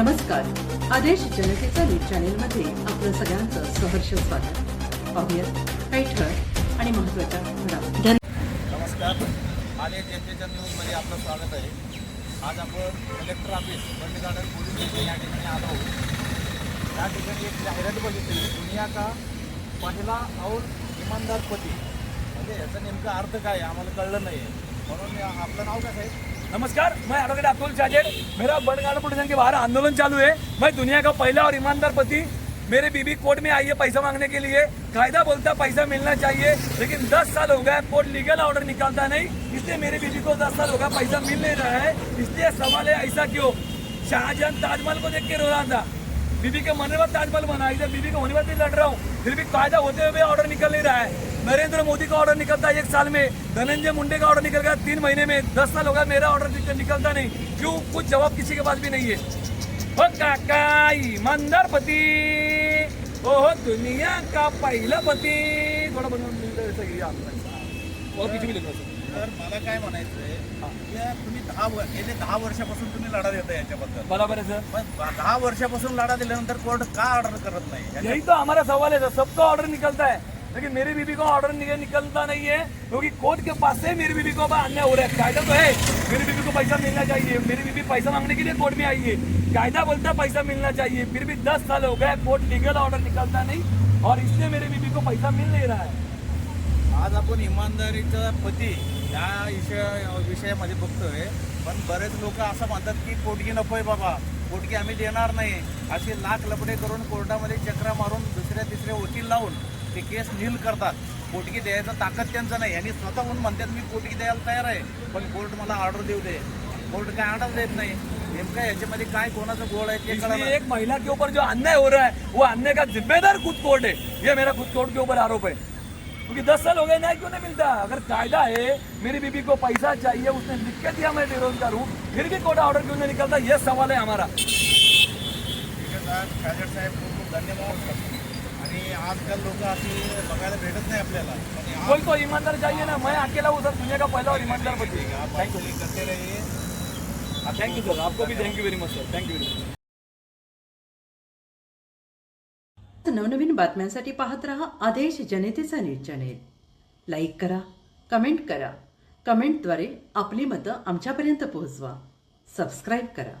आदेश जनतेचा न्यूज चॅनेलमध्ये आपलं सगळ्यांचं सहर्ष स्वागत. पाहूयात काही ठळक आणि महत्त्वाच्या घडामोडी. धन्यवाद. नमस्कार. आले जनतेच्या न्यूजमध्ये आपलं स्वागत आहे. आज आपण collector office Bund garden police station या ठिकाणी आलो आहोत. या ठिकाणी एक जाहिरात बघितली. दुनिया का पहिला और इमानदार पती. म्हणजे याचा नेमका अर्थ काय आम्हाला कळलं नाही म्हणून या- आपलं नाव कसं आहे? नमस्कार, मैं एडवोकेट अतुल साजेड मेरा बड़गाना पुलिस के बाहर आंदोलन चालू है। मैं दुनिया का पहला और ईमानदार पति, मेरे बीबी कोर्ट में आई है पैसा मांगने के लिए। कायदा बोलता पैसा मिलना चाहिए, लेकिन 10 साल हो गए कोर्ट लीगल ऑर्डर निकालता नहीं। इसलिए मेरे बीबी को 10 साल हो गया पैसा मिल नहीं रहा है। इसलिए सवाल है, ऐसा क्यों? शाहजहां ताजमहल को देख के रो रहा था। बीबी के मरने बाद ताजमहल बना, इधर बीबी के होने बाद भी लड़ रहा हूँ। फिर भी कायदा होते हुए ऑर्डर निकल नहीं रहा है। नरेंद्र मोदी का ऑर्डर निकलता है एक साल में? धनंजय मुंडे का ऑर्डर निकल गया तीन महीने में। दस साल होगा मेरा ऑर्डर निकल- निकलता नहीं। क्यों? कुछ जवाब किसी के पास भी नहीं है। ओ काका ईमानदार पति ओहो दुनिया का पहिला पति। थोड़ा बनवून किती भी लिखा तर मला काय म्हणायचं आहे की तुम्ही दहा वर गेले दहा वर्षापासून तुम्ही लढा देता याच्याबद्दल. बराबर है सर. पण दहा वर्षापासून लढा दिल्यानंतर कोर्ट का ऑर्डर करत नाही? यही तो हमारा सवाल है सर. सबका ऑर्डर निकलता है। लेकिन मेरी बीबी को ऑर्डर निकलता नहीं है क्योंकि कोर्ट के पास से मेरी बीबी को अन्याय हो रहा है। कायदा तो है। मेरी बीबी को पैसा मिलना चाहिए। मेरी बीबी पैसा मांगने के लिए कोर्ट में आई है। कायदा बोलता है पैसा मिलना चाहिए। फिर भी दस साल हो गया कोर्ट लीगल ऑर्डर निकलता नहीं और इसलिए मेरी बीबी को पैसा मिल नहीं रहा है। आज आपण इमानदारीचा पती या विषय विषयामध्ये बघतोय पण बरेच लोक असं म्हणतात की पोटगी नकोय बाबा. पोटगी आम्ही देणार नाही. असे लाख लपडे करून कोर्टामध्ये चक्रा मारून दुसऱ्या तिसऱ्या वकील लावून ते केस नील करतात. पोटगी द्यायचं ताकद त्यांचं नाही. आणि स्वतःहून म्हणतात मी पोटगी द्यायला तयार आहे पण कोर्ट मला ऑर्डर देऊ दे. कोर्ट काय ऑर्डर देत नाही. नेमकं याच्यामध्ये काय कोणाचं गोळ आहे ते एक महिला के ऊपर जो अन्याय हो रहा है वो अन्याय का जिम्मेदार खुद कोर्ट है। ये मेरा खुद कोर्ट के ऊपर आरोप है। क्योंकि दस साल हो गए न्याय क्यों नहीं मिलता? अगर कायदा है मेरी बीबी को पैसा चाहिए उसने लिख के दिया मैं बेरोजगार हूँ फिर भी कोर्ट ऑर्डर क्यों नहीं निकलता? ये सवाल है हमारा। साहेब धन्यवाद। आणि आजकाल लोक अशी बघायला भेटत नाही आपल्याला. आणि आज कोई तो ईमानदार चाहिए ना मैं अकेला हूँ सर दुनिया का पहला और ईमानदार बच्चे आप थैंक यू करते रहिए थैंक यू सर आपको भी thank you very much sir thank you very much नवनवीन बातम्यांसाठी पाहत रहा आदेश जनतेचा न्यूज चॅनेल. लाईक करा कमेंट करा. कमेंटद्वारे आपली मतं आमच्यापर्यंत पोहोचवा. सबस्क्राईब करा.